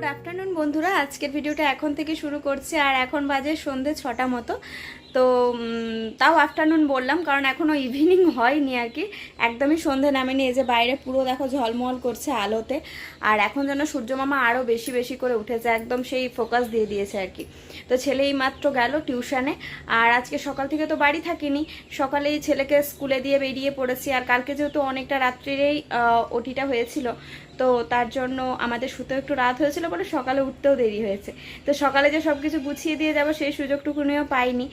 Good afternoon বন্ধুরা। আজকের ভিডিওটা এখন থেকে শুরু করছি, আর এখন বাজে সন্ধে ছটা মতো। তাও আফটারনুন বললাম, কারণ এখনও ইভিনিং হয়নি আর কি। একদমই সন্ধে নামেনি, এই যে বাইরে পুরো দেখো ঝলমল করছে আলোতে। আর এখন যেন সূর্যমামা আরও বেশি বেশি করে উঠেছে, একদম সেই ফোকাস দিয়ে দিয়েছে আর কি। তো ছেলে এই মাত্র গেল টিউশানে আর আজকে সকাল থেকে তো বাড়ি থাকিনি। সকালেই ছেলেকে স্কুলে দিয়ে বেরিয়ে পড়েছি, আর কালকে যেহেতু অনেকটা রাত্রিরেই ওটিটা হয়েছিল, তো তার জন্য আমাদের শুতে একটু রাত হয়েছিল বলে সকালে উঠতেও দেরি হয়েছে। তো সকালে যে সব কিছু গুছিয়ে দিয়ে যাব, সেই সুযোগটুকুনিও পাইনি।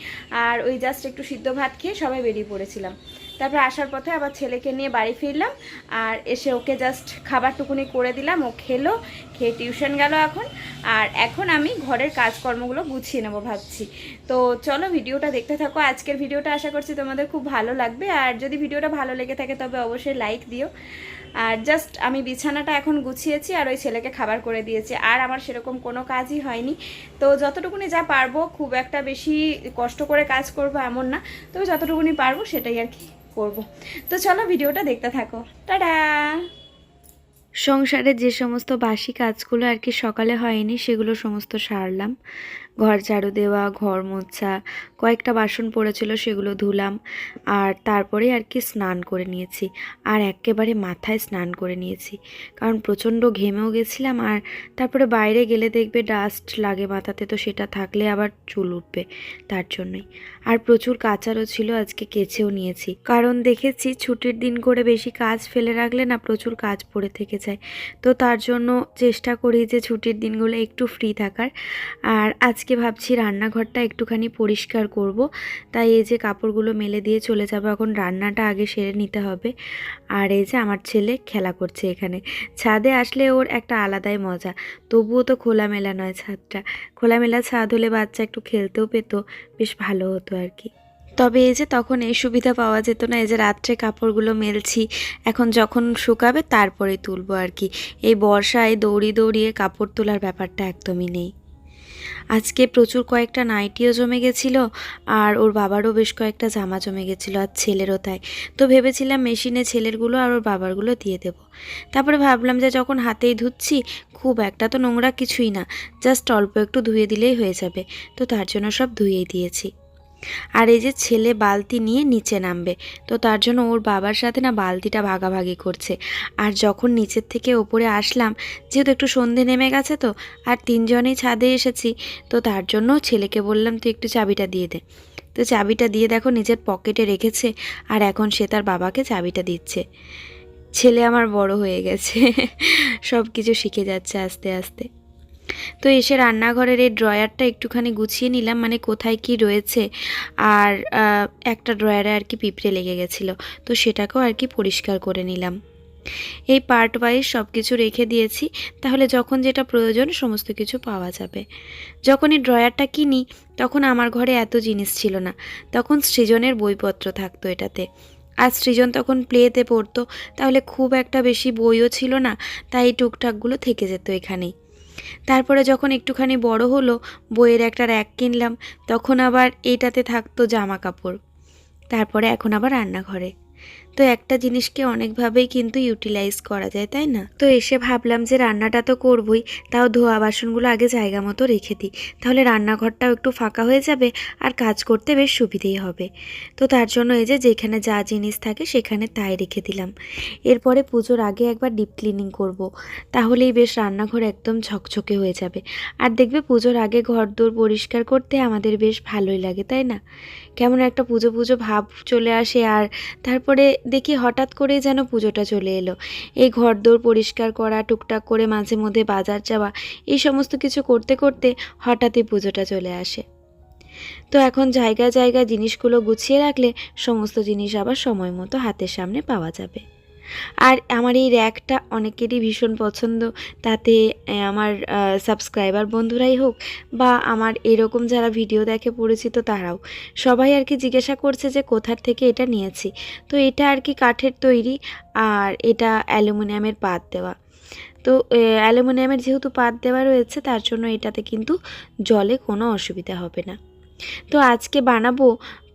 আর ওই জাস্ট একটু সিদ্ধ ভাত খেয়ে সবাই বেরিয়ে পড়েছিলাম। তারপর আসার পথে আবার ছেলেকে নিয়ে বাড়ি ফিরলাম আর এসে ওকে জাস্ট খাবারটুকুনি করে দিলাম, ও খেলো, খেয়ে টিউশন গেল এখন। আর এখন আমি ঘরের কাজকর্মগুলো গুছিয়ে নেব ভাবছি। তো চলো ভিডিওটা দেখতে থাকো, আজকের ভিডিওটা আশা করছি তোমাদের খুব ভালো লাগবে। আর যদি ভিডিওটা ভালো লেগে থাকে তবে অবশ্যই লাইক দিও। আর জাস্ট আমি বিছানাটা এখন গুছিয়েছি আর ওই ছেলেকে খাবার করে দিয়েছি। আর আমার সেরকম কোনো কাজই হয়নি। তো যতটুকুনি যা পারব, খুব একটা বেশি কষ্ট করে কাজ করব এমন না। তবে যতটুকুনি পারব, সেটাই আর কি করব। তো চলো ভিডিওটা দেখতে থাকো। টাটা! সংসারে যে সমস্ত বাসি কাজগুলো আর কি সকালে হয়নি, সেগুলো সমস্ত সারলাম। ঘর ঝাড়ু দেওয়া, ঘর মোছা, কয়েকটা বাসন পড়েছিল, সেগুলো ধুলাম আর তারপরে আর কি স্নান করে নিয়েছি। আর একেবারে মাথায় স্নান করে নিয়েছি। কারণ প্রচণ্ড ঘেমেও গেছিলাম আর তারপরে বাইরে গেলে দেখবে ডাস্ট লাগে মাথাতে, তো সেটা থাকলে আবার চুল উঠবে তার জন্যই। আর প্রচুর কাচারও ছিল, আজকে কেচেও নিয়েছি। কারণ দেখেছি ছুটির দিন করে বেশি কাজ ফেলে রাখলে না প্রচুর কাজ পড়ে থেকে যায়। তো তার জন্য চেষ্টা করি যে ছুটির দিনগুলো একটু ফ্রি থাকার। আর আজকে ভাবছি রান্নাঘরটা একটুখানি পরিষ্কার করব। তাই এই যে কাপড়গুলো মেলে দিয়ে চলে যাব, এখন রান্নাটা আগে সেরে নিতে হবে। আর এই যে আমার ছেলে খেলা করছে এখানে। ছাদে আসলে ওর একটা আলাদাই মজা। তবুও তো খোলামেলা নয় ছাদটা। খোলামেলা ছাদ হলে বাচ্চা একটু খেলতেও পেতো, বেশ ভালো হতো আর কি। তবে এই যে তখন এই সুবিধা পাওয়া যেত না, এই যে রাত্রে কাপড়গুলো মেলছি, এখন যখন শুকাবে তারপরে তুলবো আর কি। এই বর্ষায় দৌড়ি দৌড়িয়ে কাপড় তোলার ব্যাপারটা একদমই নেই। আজকে প্রচুর কয়েকটা নাইটিও জমে গেছিল আর ওর বাবারও বেশ কয়েকটা জামা জমে গেছিল আর ছেলেরও তাই। তো ভেবেছিলাম মেশিনে ছেলেরগুলো আর ওর বাবারগুলো দিয়ে দেবো। তারপরে ভাবলাম যে যখন হাতেই ধুচ্ছি, খুব একটা তো নোংরা কিছুই না, জাস্ট অল্প একটু ধুয়ে দিলেই হয়ে যাবে। তো তার জন্য সব ধুয়েই দিয়েছি। আর এই যে ছেলে বালতি নিয়ে নিচে নামবে, তো তার জন্য ওর বাবার সাথে না বালতিটা ভাগাভাগি করছে। আর যখন নিচের থেকে ওপরে আসলাম, যেহেতু একটু সন্ধে নেমে গেছে তো, আর তিনজনেই ছাদে এসেছি, তো তার জন্য ছেলেকে বললাম, তুই একটু চাবিটা দিয়ে দে। তো চাবিটা দিয়ে দেখো নিজের পকেটে রেখেছে, আর এখন সে তার বাবাকে চাবিটা দিচ্ছে। ছেলে আমার বড় হয়ে গেছে সব কিছু শিখে যাচ্ছে আস্তে আস্তে। তো এসে রান্নাঘরের এই ড্রয়ারটা একটুখানি গুছিয়ে নিলাম মানে কোথায় কি রয়েছে। আর একটা ড্রয়ারে আর কি পিঁপড়ে লেগে গেছিল, তো সেটাকেও আর কি পরিষ্কার করে নিলাম। এই পার্ট ওয়াইজ সব কিছু রেখে দিয়েছি, তাহলে যখন যেটা প্রয়োজন সমস্ত কিছু পাওয়া যাবে। যখন এই ড্রয়ারটা কিনি, তখন আমার ঘরে এত জিনিস ছিল না, তখন সৃজনের বইপত্র থাকতো এটাতে। আর সৃজন তখন প্লেতে পড়তো, তাহলে খুব একটা বেশি বইও ছিল না, তাই টুকটাকগুলো থেকে যেত এখানেই। তারপরে যখন একটুখানি বড় হলো, বইয়ের একটা র্যাক কিনলাম, তখন আবার এইটাতে থাকতো জামা কাপড় তারপরে এখন আবার রান্নাঘরে। তো একটা জিনিসকে অনেকভাবেই কিন্তু ইউটিলাইজ করা যায়, তাই না? তো এসে ভাবলাম যে রান্নাটা তো করবই, তাও ধোয়া বাসনগুলো আগে জায়গা মতো রেখে দিই। তাহলে রান্নাঘরটাও একটু ফাঁকা হয়ে যাবে আর কাজ করতে বেশ সুবিধেই হবে। তো তার জন্য এই যে যেখানে যা জিনিস থাকে সেখানে তাই রেখে দিলাম। এরপরে পুজোর আগে একবার ডিপ ক্লিনিং করব। তাহলেই বেশ রান্নাঘর একদম ঝকঝকে হয়ে যাবে। আর দেখবে পুজোর আগে ঘর দোর পরিষ্কার করতে আমাদের বেশ ভালোই লাগে, তাই না? কেমন একটা পুজো পুজো ভাব চলে আসে আর তারপরে দেখি হঠাৎ করে যেন পুজোটা চলে এলো। এই ঘরদোর পরিষ্কার করা, টুকটাক করে মাঝে মধ্যে বাজার যাওয়া, এই সমস্ত কিছু করতে করতে হঠাৎই পুজোটা চলে আসে। তো এখন জায়গায় জায়গায় জিনিসগুলো গুছিয়ে রাখলে সমস্ত জিনিস আবার সময় মতো হাতের সামনে পাওয়া যাবে। আর আমার এই র্যাকটা অনেকেরই ভীষণ পছন্দ। তাতে আমার সাবস্ক্রাইবার বন্ধুরাই হোক বা আমার এরকম যারা ভিডিও দেখে পরিচিত তারাও। সবাই আর কি জিজ্ঞাসা করছে যে কোথার থেকে এটা নিয়েছি। তো এটা আর কি কাঠের তৈরি আর এটা অ্যালুমিনিয়ামের পাত দেওয়া। তো অ্যালুমিনিয়ামের যেহেতু পাত দেওয়া রয়েছে তার জন্য এটাতে কিন্তু জলে কোনো অসুবিধা হবে না। তো আজকে বানাবো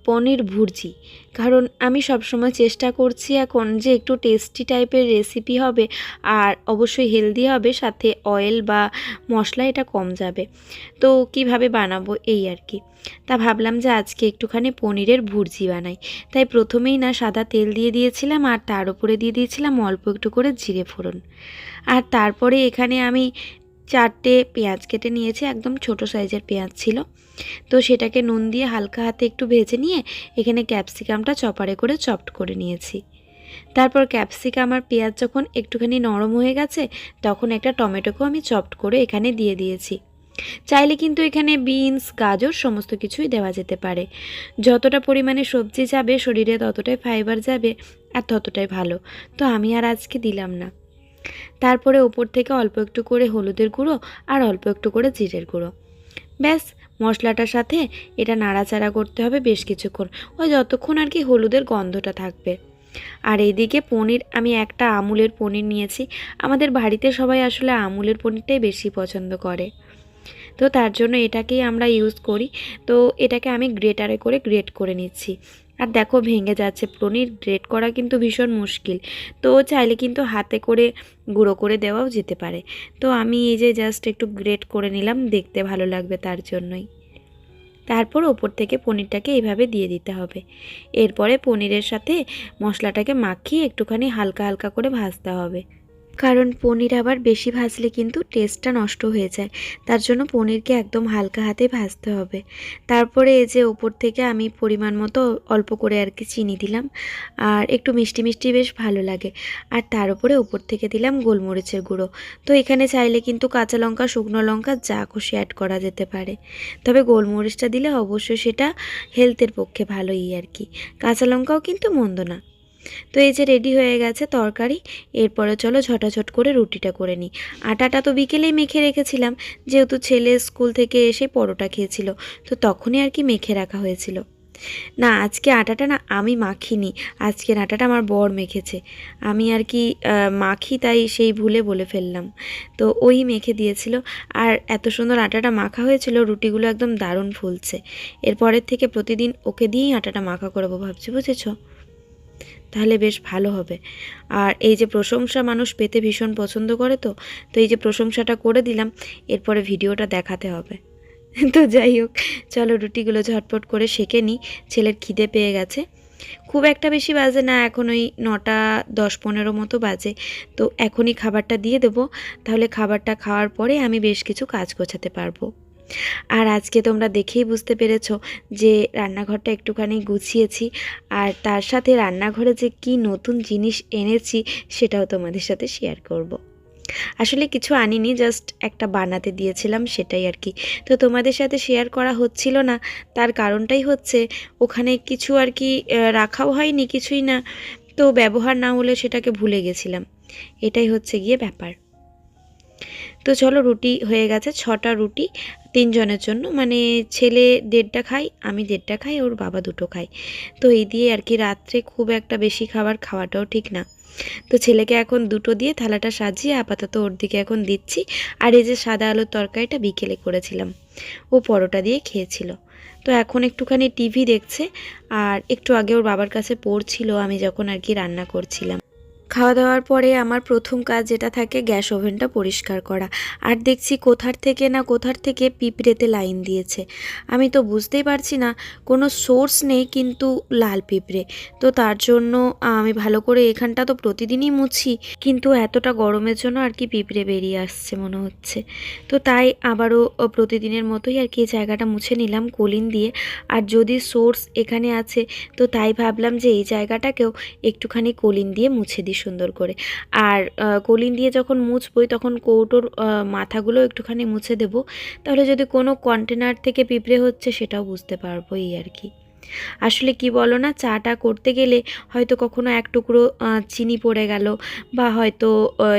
পনির ভুর্জি। কারণ আমি সবসময় চেষ্টা করছি এখন যে একটু টেস্টি টাইপের রেসিপি হবে আর অবশ্যই হেলদি হবে, সাথে অয়েল বা মশলা এটা কম যাবে। তো কীভাবে বানাবো এই আর কি। তা ভাবলাম যে আজকে একটুখানি পনিরের ভুর্জি বানাই। তাই প্রথমেই না সাদা তেল দিয়ে দিয়েছিলাম আর তার উপরে দিয়ে দিয়েছিলাম অল্প একটু করে জিরে ফোড়ন। আর তারপরে এখানে আমি চারটে পেঁয়াজ কেটে নিয়েছি, একদম ছোট সাইজের পেঁয়াজ ছিল। তো সেটাকে নুন দিয়ে হালকা হাতে একটু ভেজে নিয়ে এখানে ক্যাপসিকামটা চপারে করে চপড করে নিয়েছি। তারপর ক্যাপসিকাম আর পেঁয়াজ যখন একটুখানি নরম হয়ে গেছে, তখন একটা টমেটোকেও আমি চপড করে এখানে দিয়ে দিয়েছি। চাইলে কিন্তু এখানে বিনস, গাজর সমস্ত কিছুই দেওয়া যেতে পারে। যতটা পরিমাণে সবজি যাবে, শরীরে ততটাই ফাইবার যাবে আর ততটাই ভালো। তো আমি আর আজকে দিলাম না। তারপরে ওপর থেকে অল্প একটু করে হলুদের গুঁড়ো আর অল্প একটু করে জিরের গুঁড়ো। ব্যাস, মশলাটার সাথে এটা নাড়াচাড়া করতে হবে বেশ কিছুক্ষণ। ওই যতক্ষণ আর কি হলুদের গন্ধটা থাকবে। আর এইদিকে পনির, আমি একটা আমুলের পনির নিয়েছি। আমাদের বাড়িতে সবাই আসলে আমুলের পনিরটাই বেশি পছন্দ করে। তো তার জন্য এটাকেই আমরা ইউজ করি। তো এটাকে আমি গ্রেটারে করে গ্রেট করে নিচ্ছি। আর দেখো ভেঙে যাচ্ছে। পনির গ্রেট করা কিন্তু ভীষণ মুশকিল। তো চাইলে কিন্তু হাতে করে গুঁড়ো করে দেওয়াও যেতে পারে। তো আমি এই যে জাস্ট একটু গ্রেট করে নিলাম, দেখতে ভালো লাগবে তার জন্যই। তারপর ওপর থেকে পনিরটাকে এইভাবে দিয়ে দিতে হবে। এরপরে পনিরের সাথে মশলাটাকে মাখিয়ে একটুখানি হালকা হালকা করে ভাজতে হবে। কারণ পনির আবার বেশি ভাজলে কিন্তু টেস্টটা নষ্ট হয়ে যায়। তার জন্য পনিরকে একদম হালকা হাতে ভাজতে হবে। তারপরে এই যে ওপর থেকে আমি পরিমাণ মতো অল্প করে আর কি চিনি দিলাম। আর একটু মিষ্টি মিষ্টি বেশ ভালো লাগে। আর তার উপরে ওপর থেকে দিলাম গোলমরিচের গুঁড়ো। তো এখানে চাইলে কিন্তু কাঁচা লঙ্কা, শুকনো লঙ্কা যা খুশি অ্যাড করা যেতে পারে। তবে গোলমরিচটা দিলে অবশ্যই সেটা হেলথের পক্ষে ভালোই আর কি। কাঁচা লঙ্কাও কিন্তু মন্দ না। তো এই যে রেডি হয়ে গেছে তরকারি, এরপরে চলো ঝটাঝট করে রুটিটা করে নিই। আটাটা তো বিকেলেই মেখে রেখেছিলাম, যেহেতু ছেলে স্কুল থেকে এসে পরোটা খেয়েছিল, তো তখনই আর কি মেখে রাখা হয়েছিল। না, আজকে আটাটা না আমি মাখিনি আজকের আটাটা আমার বর মেখেছে। আমি আর কি মাখি তাই সেই ভুলে বলে ফেললাম। তো ওই মেখে দিয়েছিল, আর এত সুন্দর আটাটা মাখা হয়েছিল, রুটিগুলো একদম দারুণ ফুলছে। এরপরের থেকে প্রতিদিন ওকে দিয়েই আটাটা মাখা করব ভাবছি, বুঝেছ? তাহলে বেশ ভালো হবে। আর এই যে প্রশংসা মানুষ পেতে ভীষণ পছন্দ করে তো তো এই যে প্রশংসাটা করে দিলাম, এরপরে ভিডিওটা দেখাতে হবে। তো যাই হোক, চলো রুটিগুলো ঝটপট করে সেঁকে নিই, ছেলের খিদে পেয়ে গেছে। খুব একটা বেশি বাজে না, এখন ওই নটা দশ পনেরো মতো বাজে। তো এখনই খাবারটা দিয়ে দেবো, তাহলে খাবারটা খাওয়ার পরে আমি বেশ কিছু কাজ গোছাতে পারব। আর আজকে তোমরা দেখেই বুঝতে পেরেছ যে রান্নাঘরটা একটুখানি গুছিয়েছি আর তার সাথে রান্নাঘরে যে কি নতুন জিনিস এনেছি সেটাও তোমাদের সাথে শেয়ার করব। আসলে কিছু আনিনি জাস্ট একটা বানাতে দিয়েছিলাম সেটাই আর কি। তো তোমাদের সাথে শেয়ার করা হচ্ছিল না, তার কারণটাই হচ্ছে ওখানে কিছু আর কি রাখাও হয়নি, কিছুই না। তো ব্যবহার না হলে সেটাকে ভুলে গেছিলাম। এটাই হচ্ছে গিয়ে ব্যাপার। তো চলো রুটি হয়ে গেছে, ছটা রুটি তিনজনের জন্য। মানে ছেলে দেড়টা খাই আমি দেড়টা খাই, ওর বাবা দুটো খায়। তো এই দিয়ে আর কি রাত্রে খুব একটা বেশি খাবার খাওয়াটাও ঠিক না। তো ছেলেকে এখন দুটো দিয়ে থালাটা সাজিয়ে আপাতত ওর দিকে এখন দিচ্ছি। আর এই যে সাদা আলুর তরকারিটা বিকেলে করেছিলাম, ও পরোটা দিয়ে খেয়েছিল। তো এখন একটুখানি টিভি দেখছে, আর একটু আগে ওর বাবার কাছে পড়ছিল, আমি যখন আর কি রান্না করছিলাম। খাওয়া দাওয়ার পরে আমার প্রথম কাজ যেটা থাকে গ্যাস ওভেনটা পরিষ্কার করা। আর দেখছি কোথার থেকে না কোথার থেকে পিঁপড়েতে লাইন দিয়েছে। আমি তো বুঝতেই পারছি না, কোনো সোর্স নেই কিন্তু লাল পিঁপড়ে। তো তার জন্য আমি ভালো করে এখানটা তো প্রতিদিনই মুছি, কিন্তু এতটা গরমের জন্য আর কি পিঁপড়ে বেরিয়ে আসছে মনে হচ্ছে। তো তাই আবারও প্রতিদিনের মতোই আর কি জায়গাটা মুছে নিলাম কলিন দিয়ে। আর যদি সোর্স এখানে আছে, তো তাই ভাবলাম যে এই জায়গাটাকেও একটুখানি কলিন দিয়ে মুছে দিই। সুন্দর করে। আর কলিন দিয়ে যখন মুছবই তখন কৌটোর মাথাগুলো একটুখানি মুছে দেব। তাহলে যদি কোনো কন্টেনার থেকে পিঁপড়ে হচ্ছে সেটাও বুঝতে পারব এই আর কি। আসলে কি বলো না, চাটা করতে গেলে হয়তো কখনো এক টুকরো চিনি পড়ে গেল বা হয়তো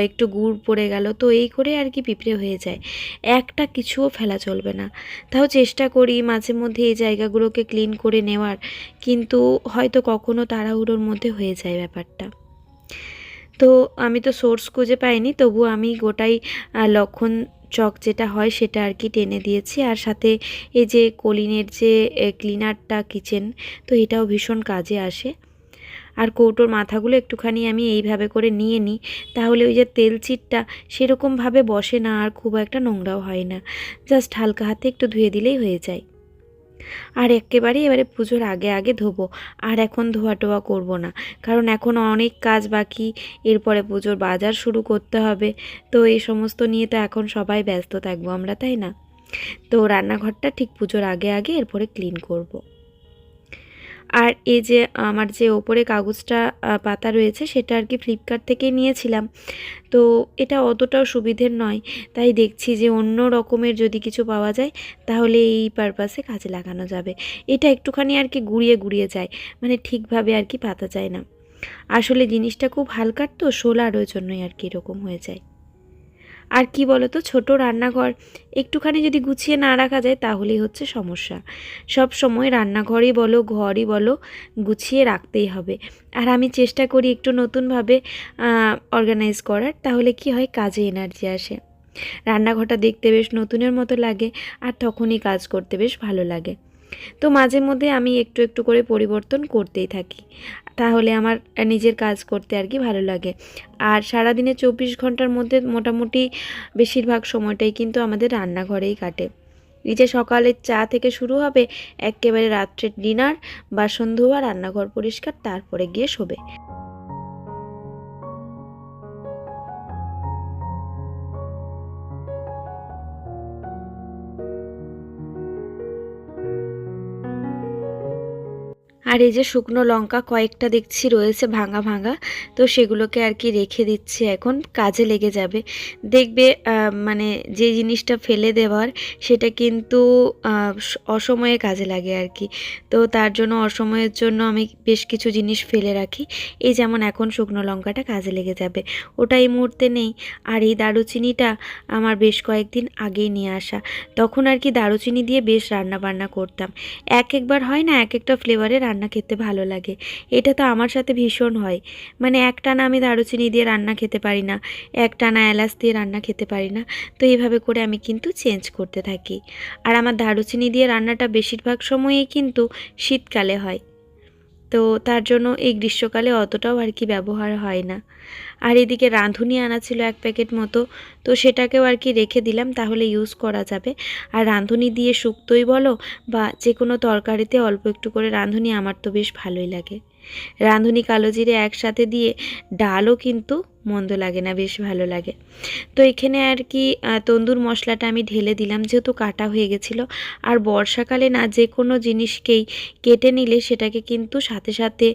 একটু গুড় পড়ে গেল। তো এই করে আর কি পিঁপড়ে হয়ে যায়। একটা কিছুও ফেলা চলবে না। তাও চেষ্টা করি মাঝে মধ্যে এই জায়গাগুলোকে ক্লিন করে নেওয়ার। কিন্তু হয়তো কখনো তাড়াহুড়োর মধ্যে হয়ে যায় ব্যাপারটা। তো আমি তো সোর্স খুঁজে পাইনি, তবু আমি গোটাই লক্ষণ চক যেটা হয় সেটা আর কি টেনে দিয়েছি। আর সাথে এই যে কলিনের যে ক্লিনারটা কিচেন তো এটাও ভীষণ কাজে আসে। আর কৌটোর মাথাগুলো একটুখানি আমি এইভাবে করে নিয়ে নিই, তাহলে ওই যে তেল চিটটা সেরকমভাবে বসে না, আর খুব একটা নোংরাও হয় না। জাস্ট হালকা হাতে একটু ধুয়ে দিলেই হয়ে যায়। আর একেবারে এবারে পুজোর আগে আগে ধোবো। আর এখন ধোয়া টোয়া করব না। কারণ এখন অনেক কাজ বাকি, এরপরে পুজোর বাজার শুরু করতে হবে। তো এই সমস্ত নিয়ে তো এখন সবাই ব্যস্ত থাকব আমরা, তাই না? তো রান্নাঘরটা ঠিক পুজোর আগে আগে এরপরে ক্লিন করব। আর এই যে আমার যে ওপরে কাগজটা পাতা রয়েছে সেটা আর কি ফ্লিপকার্ট থেকেই নিয়েছিলাম। তো এটা অতটাও সুবিধের নয়। তাই দেখছি যে অন্য রকমের যদি কিছু পাওয়া যায়, তাহলে এই পারপাসে কাজে লাগানো যাবে। এটা একটুখানি আর কি গুড়িয়ে গুড়িয়ে যায় মানে ঠিকভাবে আর কি পাতা যায় না। আসলে জিনিসটা খুব হালকার তো, সোলার ওই জন্যই আর কি এরকম হয়ে যায়। আর কি বলো তো ছোট রান্নাঘর, একটুখানি যদি গুছিয়ে না রাখা যায় তাহলেই হচ্ছে সমস্যা। সব সময় রান্নাঘরই বলো, ঘরই বলো, গুছিয়ে রাখতেই হবে। আর আমি চেষ্টা করি একটু নতুনভাবে অর্গানাইজ করার, তাহলে কি হয়, কাজে এনার্জি আসে। রান্নাঘরটা দেখতে বেশ নতুনের মতো লাগে, আর তখনই কাজ করতে বেশ ভালো লাগে। তো মাঝে মধ্যে আমি একটু একটু করে পরিবর্তন করতেই থাকি। তাহলে আমার নিজের কাজ করতে আর কি ভালো লাগে। আর সারাদিনে চব্বিশ ঘণ্টার মধ্যে মোটামুটি বেশিরভাগ সময়টাই কিন্তু আমাদের রান্নাঘরেই কাটে। এই যে সকালের চা থেকে শুরু হবে, একেবারে রাত্রের ডিনার বাসন ধোয়া রান্নাঘর পরিষ্কার, তারপরে গিয়ে শোবে। আর এই যে শুকনো লঙ্কা কয়েকটা দেখছি রয়েছে ভাঙা ভাঙা, তো সেগুলোকে আর কি রেখে দিচ্ছি এখন, কাজে লেগে যাবে। দেখবে মানে যে জিনিসটা ফেলে দেওয়ার, সেটা কিন্তু অসময়ে কাজে লাগে আর কি। তো তার জন্য অসময়ের জন্য আমি বেশ কিছু জিনিস ফেলে রাখি। এই যেমন এখন শুকনো লঙ্কাটা কাজে লেগে যাবে। ওটা এই মুহূর্তে নেই। আর এই দারুচিনিটা আমার বেশ কয়েকদিন আগেই নিয়ে আসা। তখন আর কি দারুচিনি দিয়ে বেশ রান্না বান্না করতাম। এক একবার হয় না, এক একটা ফ্লেভারে রান্না খেতে ভালো লাগে। এটা তো আমার সাথে ভীষণ হয়। মানে একটানা আমি দারুচিনি দিয়ে রান্না খেতে পারি না, একটানা এলাচ দিয়ে রান্না খেতে পারি না, তো এইভাবে করে আমি কিন্তু চেঞ্জ করতে থাকি। আর আমার দারুচিনি দিয়ে রান্নাটা বেশিরভাগ সময়েই কিন্তু শীতকালে হয়। তো তার জন্য এই গ্রীষ্মকালে অতটাও আর কি ব্যবহার হয় না। আর এদিকে রাঁধুনি আনা ছিল এক প্যাকেট মতো, তো সেটাকেও আর কি রেখে দিলাম, তাহলে ইউজ করা যাবে। আর রাঁধুনি দিয়ে শুক্তই বলো, বা যে কোনো তরকারিতে অল্প একটু করে রাঁধুনি, আমার তো বেশ ভালোই লাগে। রাঁধুনি কালো জিরে একসাথে দিয়ে ডালও কিন্তু মন্দ লাগে না, বেশ ভালো লাগে। তো এখানে আর কি তন্দুর মশলাটা আমি ঢেলে দিলাম, যেহেতু কাটা হয়ে গেছিল। আর বর্ষাকালে না যে কোনো জিনিসকেই কেটে নিলে সেটাকে কিন্তু সাথে সাথে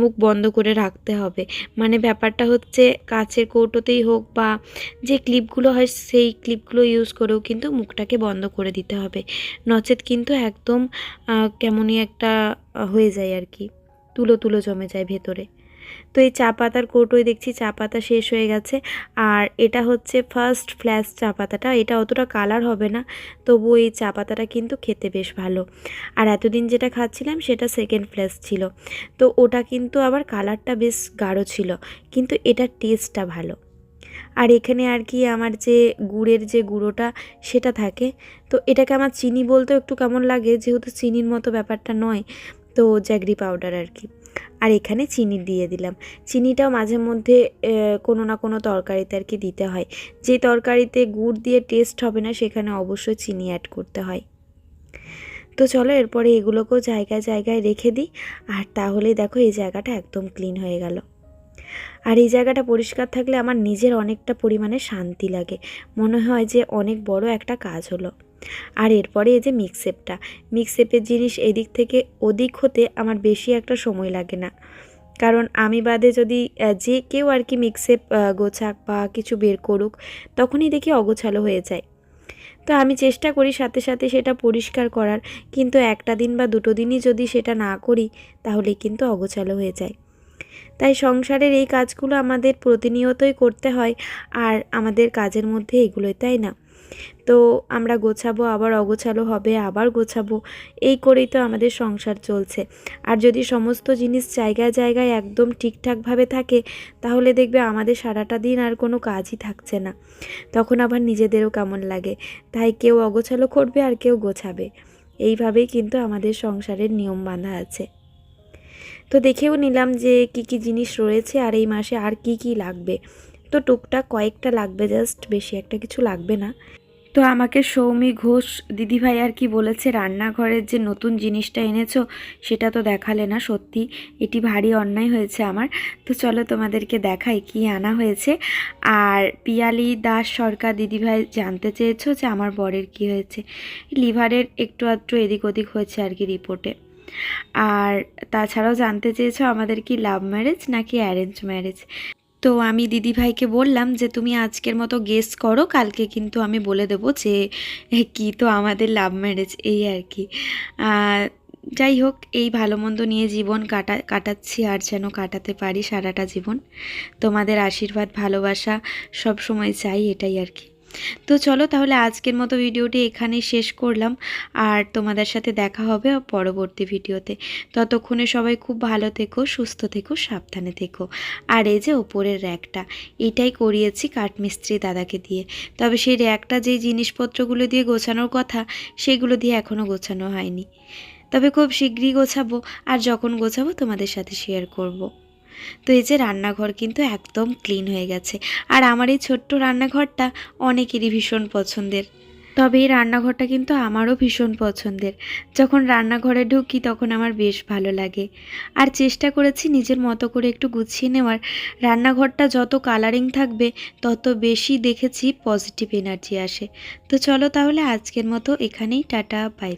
মুখ বন্ধ করে রাখতে হবে। মানে ব্যাপারটা হচ্ছে, কাচের কৌটোতেই হোক বা যে ক্লিপগুলো হয়, সেই ক্লিপগুলো ইউজ করেও কিন্তু মুখটাকে বন্ধ করে দিতে হবে। নচেত কিন্তু একদম কেমনই একটা হয়ে যায় আর কি। তুলো তুলো জমে যায় ভেতরে। তো এই চা পাতার কৌটোয় দেখছি, চা পাতা শেষ হয়ে গেছে। আর এটা হচ্ছে ফার্স্ট ফ্ল্যাশ চা পাতাটা। এটা অতটা কালার হবে না তবু এই চা পাতাটা কিন্তু খেতে বেশ ভালো। আর এতদিন যেটা খাচ্ছিলাম সেটা সেকেন্ড ফ্ল্যাশ ছিল। তো ওটা কিন্তু আবার কালারটা বেশ গাঢ় ছিল, কিন্তু এটার টেস্টটা ভালো। আর এখানে আর কি আমার যে গুড়ের যে গুঁড়োটা সেটা থাকে। তো এটাকে আমার চিনি বলতেও একটু কেমন লাগে, যেহেতু চিনির মতো ব্যাপারটা নয় তো জ্যাগরি পাউডার আর কি। আর এখানে চিনি দিয়ে দিলাম। চিনিটাও মাঝে মধ্যে কোনো না কোনো তরকারিতে আর কি দিতে হয়। যে তরকারিতে গুড় দিয়ে টেস্ট হবে না, সেখানে অবশ্যই চিনি অ্যাড করতে হয়। তো চলো এরপরে এগুলোকেও জায়গায় জায়গায় রেখে দিই। আর তাহলেই দেখো এই জায়গাটা একদম ক্লিন হয়ে গেল। আর এই জায়গাটা পরিষ্কার থাকলে আমার নিজের অনেকটা পরিমাণে শান্তি লাগে। মনে হয় যে অনেক বড় একটা কাজ হলো। আর এরপরে এই যে মিক্সেপটা মিক্সেপের জিনিস এদিক থেকে ওদিক হতে আমার বেশি একটা সময় লাগে না। কারণ আমি বাদে যদি যে কেউ আর কি মিক্সেপ গোছাক বা কিছু বের করুক, তখনই দেখি অগোছালো হয়ে যায়। তো আমি চেষ্টা করি সাথে সাথে সেটা পরিষ্কার করার। কিন্তু একটা দিন বা দুটো দিনই যদি সেটা না করি, তাহলে কিন্তু অগোছালো হয়ে যায়। তাই সংসারের এই কাজগুলো আমাদের প্রতিনিয়তই করতে হয়, আর আমাদের কাজের মধ্যে এগুলোই, তাই না? তো আমরা গোছাবো, আবার অগোছালো হবে, আবার গোছাবো, এই করেই তো আমাদের সংসার চলছে। আর যদি সমস্ত জিনিস জায়গায় জায়গায় একদম ঠিকঠাকভাবে থাকে, তাহলে দেখবে আমাদের সারাটা দিন আর কোনো কাজই থাকছে না। তখন আবার নিজেদেরও কেমন লাগে। তাই কেউ অগোছালো করবে আর কেউ গোছাবে। এইভাবেই কিন্তু আমাদের সংসারের নিয়ম বাঁধা আছে। তো দেখেও নিলাম যে কি কি জিনিস রয়েছে আর এই মাসে আর কি কি লাগবে। তো টুকটাক কয়েকটা লাগবে, জাস্ট বেশি একটা কিছু লাগবে না। তো আমাকে সৌমি ঘোষ, দিদিভাই আর কি বলেছে, রান্নাঘরের যে নতুন জিনিসটা এনেছো, সেটা তো দেখালে না সত্যি। এটি ভারী অন্যায় হয়েছে আমার। তো চলো তোমাদেরকে দেখাই কি আনা হয়েছে। আর পিয়ালি দাস সরকার, দিদিভাই জানতে চেয়েছো যে আমার বরের কি হয়েছে। লিভারের একটু আধটু এদিক ওদিক হয়েছে আর কি রিপোর্টে। আর তাছাড়াও জানতে চেয়েছো আমাদের কি লাভ ম্যারেজ নাকি অ্যারেঞ্জ ম্যারেজ তো আমি দিদিভাইকে বললাম যে, তুমি আজকের মতো গেস করো, কালকে কিন্তু আমি বলে দেবো যে কি তো আমাদের লাভ ম্যারেজ এই আর কি। যাই হোক, এই ভালো মন্দ নিয়ে জীবন কাটা, কাটাচ্ছি আর যেন কাটাতে পারি সারাটা জীবন। তোমাদের আশীর্বাদ, ভালোবাসা সব সময় চাই, এটাই আর কি। তো চলো তাহলে আজকের মতো ভিডিওটি এখানেই শেষ করলাম। আর তোমাদের সাথে দেখা হবে পরবর্তী ভিডিওতে। ততক্ষণে সবাই খুব ভালো থেকো, সুস্থ থেকো, সাবধানে থেকো। আর এই যে ওপরের র্যাকটা, এটাই করিয়েছি কাঠমিস্ত্রি দাদাকে দিয়ে। তবে সেই র্যাকটা যেই জিনিসপত্রগুলো দিয়ে গোছানোর কথা, সেগুলো দিয়ে এখনও গোছানো হয়নি। তবে খুব শীঘ্রই গোছাবো, আর যখন গোছাবো তোমাদের সাথে শেয়ার করব। তো এই যে রান্নাঘর কিন্তু একদম ক্লিন হয়ে গেছে। আর আমার এই ছোট্ট রান্নাঘরটা অনেকেরই ভীষণ পছন্দের। তবে এই রান্নাঘরটা কিন্তু আমারও ভীষণ পছন্দের। যখন রান্নাঘরে ঢুকি তখন আমার বেশ ভালো লাগে। আর চেষ্টা করেছি নিজের মতো করে একটু গুছিয়ে নেওয়ার। রান্নাঘরটা যত কালারিং থাকবে, তত বেশি দেখেছি পজিটিভ এনার্জি আসে। তো চলো তাহলে আজকের মতো এখানেই, টাটা বাই